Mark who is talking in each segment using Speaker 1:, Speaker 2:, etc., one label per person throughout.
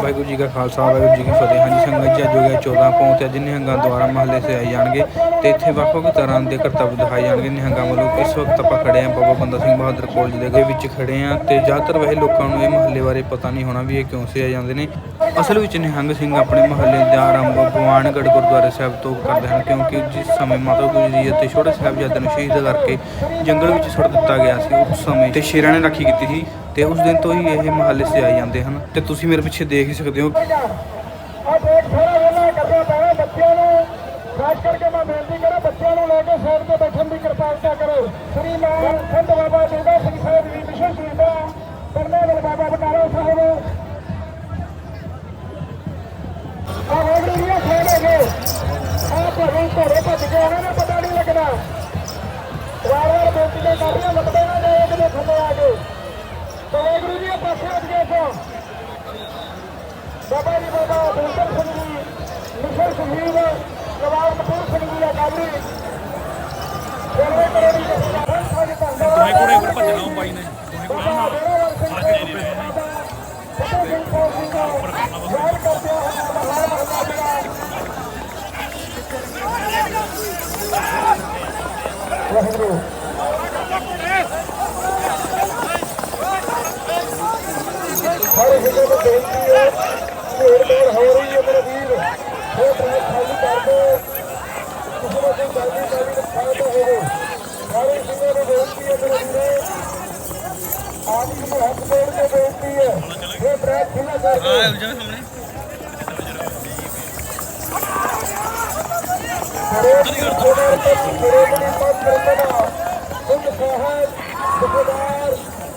Speaker 1: ਵਾਹਿਗੁਰੂ ਜੀ ਕਾ ਖਾਲਸਾ, ਵਾਹਿਗੁਰੂ ਜੀ ਕੀ ਫਤਿਹ। ਹਾਂਜੀ, ਸੰਗਤ ਜੀ, ਅੱਜ ਹੋ ਗਿਆ 14 ਪੌਂ ਤੇ ਅੱਜ ਨਿਹੰਗਾਂ ਦੁਆਰਾ ਮਹੱਲੇ ਸੇ ਆਏ ਜਾਣਗੇ ਤੇ ਇੱਥੇ ਵੱਖ ਵੱਖ ਤਰ੍ਹਾਂ ਦੇ ਕਰਤੱਵ ਦਿਖਾਏ ਜਾਣਗੇ। ਨਿਹੰਗਾਂ ਵੱਲੋਂ ਇਸ ਵਕਤ ਆਪਾਂ ਖੜੇ ਆਂ ਬਾਬਾ ਬੰਦਾ ਸਿੰਘ ਬਹਾਦਰ ਕਾਲਜ ਦੇ ਅੱਗੇ ਵਿੱਚ ਖੜੇ ਆਂ ਤੇ ਜ਼ਿਆਦਾਤਰ ਵੈਸੇ ਲੋਕਾਂ ਨੂੰ ਇਹ ਮਹੱਲੇ ਬਾਰੇ ਪਤਾ ਨਹੀਂ ਹੋਣਾ ਵੀ ਇਹ ਕਿਉਂ ਸੇ ਆਏ ਜਾਂਦੇ ਨੇ। ਅਸਲ ਵਿੱਚ ਨਿਹੰਗ ਸਿੰਘ ਆਪਣੇ ਮਹੱਲੇ ਦਾ ਆਰੰਭ ਭਗਵਾਨਗੜ੍ਹ ਗੁਰਦੁਆਰਾ ਸਾਹਿਬ ਤੋਂ ਕਰਦੇ ਹਨ ਕਿਉਂਕਿ ਜਿਸ ਸਮੇਂ ਮਾਤਾ ਗੁਜਰੀ ਅਤੇ ਛੋਟੇ ਸਾਹਿਬਜ਼ਾਦਿਆਂ ਨੂੰ ਸ਼ਹੀਦ ਕਰਕੇ ਜੰਗਲ ਵਿੱਚ ਸੁੱਟ ਦਿੱਤਾ ਗਿਆ ਸੀ, ਉਸ ਸਮੇਂ ਤੇ ਸ਼ੇਰਾਂ ਨੇ ਰਾਖੀ ਕੀਤੀ ਸੀ। ਤੇ ਉਸ ਦਿਨ ਤੋਂ ਹੀ ਇਹ ਮਹੱਲੇ ਸੇ ਜਾਂਦੇ ਹਨ। ਤੇ ਤੁਸੀਂ ਮੇਰੇ ਪਿੱਛੇ ਦੇਖ ਹੀ ਸਕਦੇ ਹੋ।
Speaker 2: ਖਾਸ ਕਰਕੇ ਮੈਂ ਬੇਨਤੀ ਕਰਾਂ, ਬੱਚਿਆਂ ਨੂੰ ਲੈ ਕੇ ਸਾਈਡ ਤੇ ਬੈਠਣ ਦੀ ਕਿਰਪਾਲਤਾ ਕਰੋ। ਸ੍ਰੀ ਮਾਨ ਸੰਤ ਬਾਬਾ ਦੁਰਗਾ ਸਿੰਘ ਸਾਹਿਬ ਦੀ ਮਿਸ਼ਨ ਸੁਣਦਾ ਕਰਨੇ ਵਾਲੇ ਬਾਬਾ ਬਟਾਲਾ ਸਾਹਿਬ। ਆ ਵਾਗੜੀ ਦੀਆਂ ਸਾਈਡ ਹੈਗੇ ਆ ਭਾਵੇਂ ਘੋੜੇ ਭੱਜ ਕੇ ਉਹਨਾਂ ਨੂੰ ਪਤਾ ਨਹੀਂ ਲੱਗਦਾ। ਵਾਰ ਵਾਰ ਬੇਨਤੀਆਂ ਕਰਦੀਆਂ ਲੱਭਦੇ ਨਾ ਜਾਏ ਕਿਤੇ ਥੱਲੇ ਆ ਕੇ ਤੇ ਵਾਗੜੀ ਦੀਆਂ ਪਾਸੇ ਹਟ ਗਏ ਸੋ ਬਾਬਾ ਜੀ ਬਾਬਾ ਬੁਲਦਰ ਸਿੰਘ ਜੀ ਮਿਸ਼ਰ ਸ਼ਹੀਦ ਜਵਾਬ ਕਪੂਰ ਸਿੰਘ ਜੀ ਅਕਾਲੀ ਜਰਵੇ ਕਰੋੜੀ ਦੇ ਸਾਰੇ ਸਾਡੇ
Speaker 3: ਦੋਵੇਂ ਘੋੜੇ ਉੱਪਰ ਭੱਜਣਾ ਉਹ ਬਾਈ ਨੇ ਦੋਵੇਂ ਘੋੜੇ ਨਾਲ
Speaker 2: ਸਾਰੇ ਜਿਹੜੇ ਨੇ। ਫਤਿਹ ਸਿੰਘ ਕੌਰ ਸਿੰਘ ਦਾ ਯਾਦ ਕਰਦੇ ਹਾਂ ਮਹਾਰਾਜ ਮਹਾਰਾਜ ਵਾਹਿਗੁਰੂ ਹਰ ਕਿਸੇ ਨੂੰ ਬੇਨਤੀ ਹੈ ਭੀੜ ਭਾੜ ਹੋ ਰਹੀ ਹੈ ਮੇਰੇ ਵੀਰ ਇਹ ਟਰੈਕ ਖਾਲੀ ਕਰ ਦਿਓ ਕਿਸੇ ਨੂੰ ਕੋਈ ਜਲਦੀ ਜਲਦੀ ਨੂੰ ਫਾਇਦਾ ਹੋਵੇ ਸਾਰੇ ਸਿੰਘਾਂ ਨੂੰ ਬੇਨਤੀ ਹੈ ਮੇਰੇ ਵੀਰੇ ਆਪ ਜੀ ਨੂੰ ਹੱਥ ਜੋੜ ਕੇ ਬੇਨਤੀ ਹੈ ਇਹ ਟਰੈਕ ਖੁੱਲਾ ਕਰ ਦਿਓ
Speaker 3: ਉਲਝਾ ਸਾਹਮਣੇ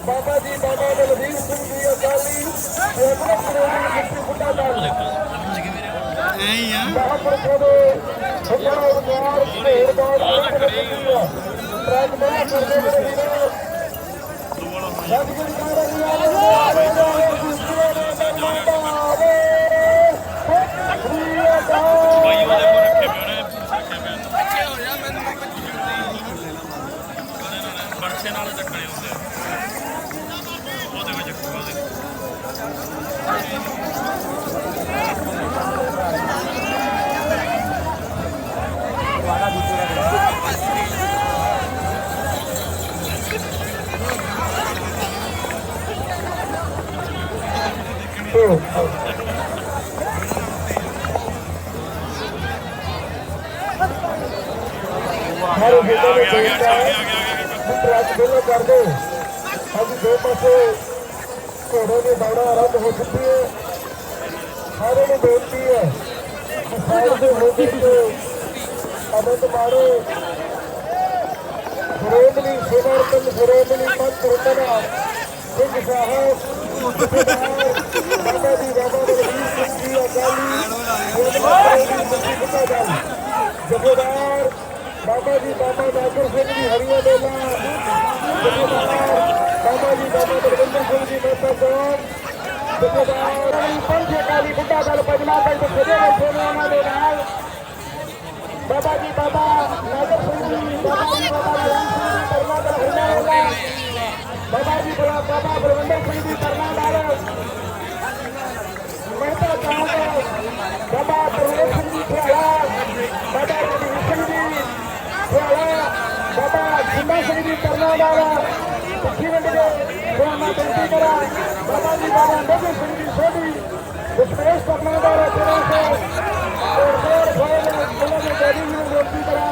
Speaker 2: ਬਾਬਾ ਜੀ ਬਾਬਾ ਬਲਵੀਰ ਸਿੰਘ ਜੀ ਅਕਾਲੀ ਸੇਵਕ ਕਰੋੜੀ ਮਿੱਟੀ ਫੁੱਟਾ ਦਲ
Speaker 3: ਐ ਹੀ ਆ
Speaker 2: ਜਹਾਂਪੁਰ ਕੋਲੇ ਫੁੱਟਾ ਉਦਵਾਰ ਢੇਰ ਬਾੜ ਟਰੈਕ ਬਣਾ ਕਰਦੇ ਮੇਰੇ ਵੀਰੋ ਸਤਿਗੁਰੂ ਕਾ ਰੰਗਿਆ ਆਵੇ ਜਾਵੇ ਗੁਰੂਆਂ ਦਾ ਨਾਮ ਆਵੇ
Speaker 3: ਬਾਈ ਉਹਦੇ ਕੋਲ ਰੱਖੇ ਪਏ
Speaker 2: ਹਰ ਵੇਲੇ ਨੂੰ ਬੇਨਤੀ ਹੈ ਕਿ ਟਰੱਕ ਵੇਲੇ ਕਰ ਦਿਓ ਅੱਜ ਦੋ ਪਾਸੇ ਘੋੜੇ ਦੀ ਦੌੜਾ ਆਰੰਭ ਹੋ ਚੁੱਕੀ ਹੈ ਸਾਰੇ ਨੂੰ ਬੇਨਤੀ ਹੈ ਕਿ ਸਾਈਡ ਦੇ ਹੋ ਕੇ ਤੇ ਮਾਰੋ ਸ਼੍ਰੋਮਣੀ ਸੇਵਾ ਰਤਨ ਸ਼੍ਰੋਮਣੀ ਪੰਥ ਰਤਨਾ ਸਿੰਘ ਸਾਹਿਬ ਜਥੇਦਾਰ ਬਾਬਾ ਜੀ ਬਾਬਾ ਬਲਵੀਰ ਸਿੰਘ ਜੀ ਬਾਬਾ ਹਰੀਆ ਮੇਲਾ ਬਾਬਾ ਜੀ ਬਾਬਾ ਬਲਵਿੰਦਰ ਸਿੰਘ ਜੀ ਮੇਤਾ ਸਾਹਿਬ ਜਥੇਦਾਰ ਪੰਜ ਅਕਾਲੀ ਬੁੱਢਾ ਦਲ ਪਜਮਾ ਪਿੰਡ ਖੜੇ ਬੈਠੇ ਨੇ ਉਹਨਾਂ ਦੇ ਨਾਲ ਬਾਬਾ ਜੀ ਬਾਬਾ ਨਾਗਰ ਸਿੰਘ ਜੀ ਬਾਬਾ ਜੀ ਬਾਬਾ ਬਲਵਿੰਦਰ ਸਿੰਘ ਜੀ ਕਰਮਾ ਦਾ ਹਰੀਆ ਮੇਲਾ ਬਾਬਾ ਜੀ ਬਾਬਾ ਬਾਬਾ ਬਾਬਾ ਸਿੰਘ ਜੀ ਕਰਨਾ ਵਾਲਾ ਪੁੱਛੀ ਵੰਡ ਕੇ ਖਿਆਲਾ ਬੇਨਤੀ ਕਰਾਂ, ਬਾਬਾ ਜੀ ਬਾਬਾ ਨਗਰ ਸਿੰਘ ਜੀ ਸੋਢੀ ਵਿਸ਼ੇਸ਼ ਕਰਨਾ ਵਾਲਾ ਤੇਰਾ ਸੇ ਔਰ ਹੋਰ ਫਾਇਲ ਉਹਨਾਂ ਦੇ ਜੀ ਨੂੰ ਬੇਨਤੀ ਕਰਾਂ,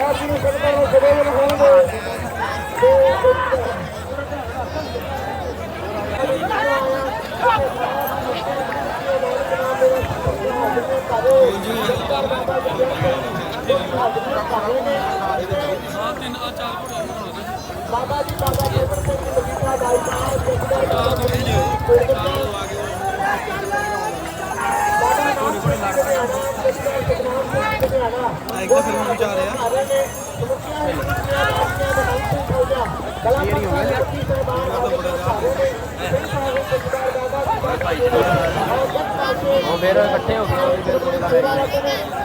Speaker 2: ਆਪ ਜੀ ਨੂੰ ਸਤਿਕਾਰ ਨਾਲ ਸਵੇਰ ਹੋਣਗੇ ਤੇ ਬਾਬਾ ਜੀ ਬਾਬਾ ਜੀ ਪਰ ਕੋਈ ਲਗੀਤਾ ਬਾਈ ਸਾਹਿਬ ਦੇਖਦਾ ਬਾਬਾ ਜੀ ਬਾਬਾ ਨਾਮ ਸਿੰਘ ਜੀ ਦੇ ਇੱਕ ਤਾਂ ਫਿਲਮ ਵਿਚਾਰ ਰਿਹਾ
Speaker 4: ਉਹ ਫਿਰ ਇਕੱਠੇ ਹੋ ਗਏ। ਉਹ ਫਿਰ ਮੁੰਡੇ ਦਾ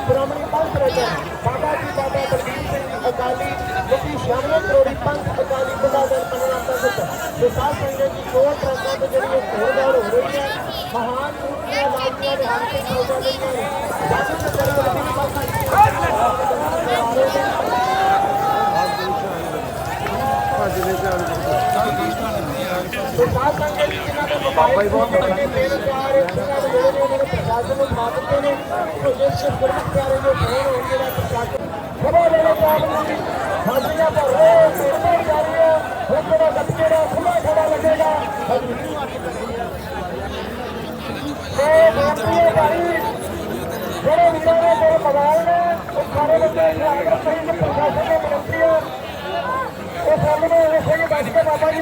Speaker 2: ਸ਼੍ਰੋਮਣੀ ਪੰਥ ਰਜਨ ਜੀ ਬਾਬਾ ਬਲਬੀਰ ਸਿੰਘ ਅਕਾਲੀ ਮੁਖੀ ਸ਼ਾਮਲ ਕਰੋੜੀ ਪੰਥ ਅਕਾਲੀ ਬੁੱਢਾ ਦਲ ਪੰਨਾ ਤਖਤ ਵਿਸਾਖ ਸੰਗਤ ਦੀ ਕੋਟ ਰਸਾ ਤੇ ਜਿਹੜੀ ਇਹ ਘੋੜ ਦੌੜ ਹੋ ਰਹੀ ਹੈ। ਮਹਾਨ ਮੂਰਤੀਆਂ ਲਾਜ਼ਮੀਆਂ ਦੇ ਹੱਥ ਤੇ ਹੋ ਜਾਂਦੇ ਨੇ। ਬਾਕੀ ਤੇ ਸਾਧ ਸੰਗਤ ਜੀ ਤੇ ਉਹਨਾਂ ਨੂੰ ਪ੍ਰਸ਼ਾਸਨ ਨੂੰ ਦਿੱਤੇ ਨੇ। ਉਹ ਜਿਸ ਗੁਰਮੁਖ ਪਿਆਰੇ ਦੇ ਫੋਨ ਹੋਣਗੇ ਦਾ ਸਭਾ ਦੇ ਲੋਕ ਆਉਣਗੇ ਹਾਜ਼ਰੀਆਂ ਪਰ ਰੋਜ਼ ਨਿਰਭਰ ਜਾਰੀ ਹੈ ਇੱਕ ਦਾ ਗੱਟਕੇ ਦਾ ਖੁੱਲਾ ਖੜਾ ਲੱਗੇਗਾ ਤੇ ਬੇਨਤੀ ਹੈ ਜਿਹੜੇ ਵੀਰਾਂ ਨੇ ਜਿਹੜੇ ਮੋਬਾਈਲ ਨੇ ਉਹ ਸਾਰੇ ਬੰਦੇ ਆਗਰ ਸਿੰਘ ਪ੍ਰਸ਼ਾਸਨ ਦੇ ਮੰਤਰੀ ਉਹ ਸਾਹਮਣੇ ਇਹ ਸਿੰਘ ਬੈਠ ਕੇ ਬਾਬਾ ਜੀ